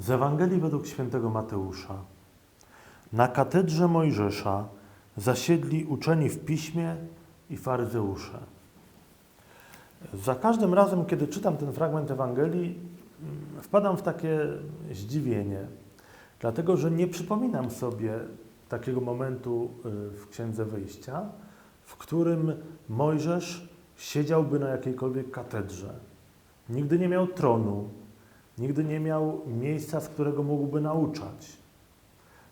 Z Ewangelii według świętego Mateusza. Na katedrze Mojżesza zasiedli uczeni w piśmie i faryzeusze. Za każdym razem, kiedy czytam ten fragment Ewangelii, mm, wpadam w takie zdziwienie, dlatego że nie przypominam sobie takiego momentu y, w Księdze Wyjścia, w którym Mojżesz siedziałby na jakiejkolwiek katedrze. Nigdy nie miał tronu, nigdy nie miał miejsca, z którego mógłby nauczać.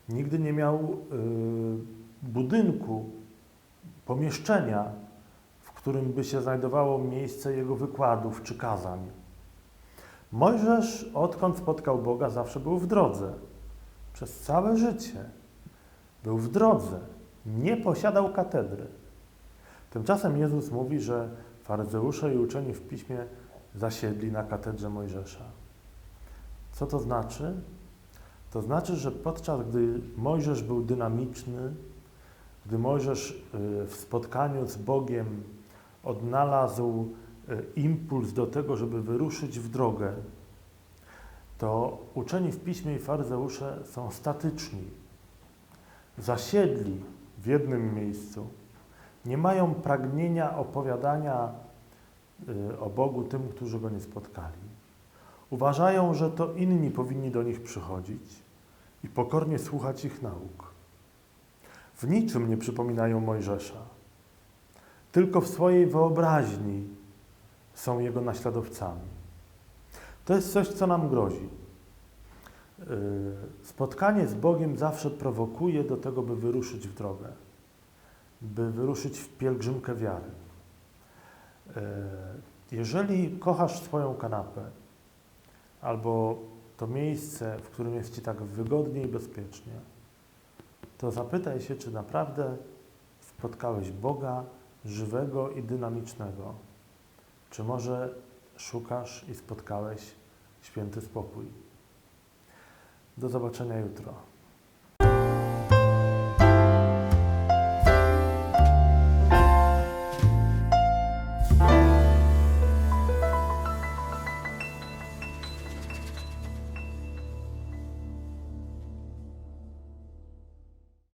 Nigdy nie miał y, budynku, pomieszczenia, w którym by się znajdowało miejsce jego wykładów czy kazań. Mojżesz, odkąd spotkał Boga, zawsze był w drodze. Przez całe życie był w drodze. Nie posiadał katedry. Tymczasem Jezus mówi, że faryzeusze i uczeni w piśmie zasiedli na katedrze Mojżesza. Co to znaczy? To znaczy, że podczas gdy Mojżesz był dynamiczny, gdy Mojżesz y, w spotkaniu z Bogiem odnalazł y, impuls do tego, żeby wyruszyć w drogę, to uczeni w piśmie i faryzeusze są statyczni. Zasiedli w jednym miejscu. Nie mają pragnienia opowiadania y, o Bogu tym, którzy go nie spotkali. Uważają, że to inni powinni do nich przychodzić i pokornie słuchać ich nauk. W niczym nie przypominają Mojżesza. Tylko w swojej wyobraźni są jego naśladowcami. To jest coś, co nam grozi. Yy, Spotkanie z Bogiem zawsze prowokuje do tego, by wyruszyć w drogę, by wyruszyć w pielgrzymkę wiary. Yy, Jeżeli kochasz swoją kanapę, albo to miejsce, w którym jest Ci tak wygodnie i bezpiecznie, to zapytaj się, czy naprawdę spotkałeś Boga żywego i dynamicznego, czy może szukasz i spotkałeś święty spokój. Do zobaczenia jutro.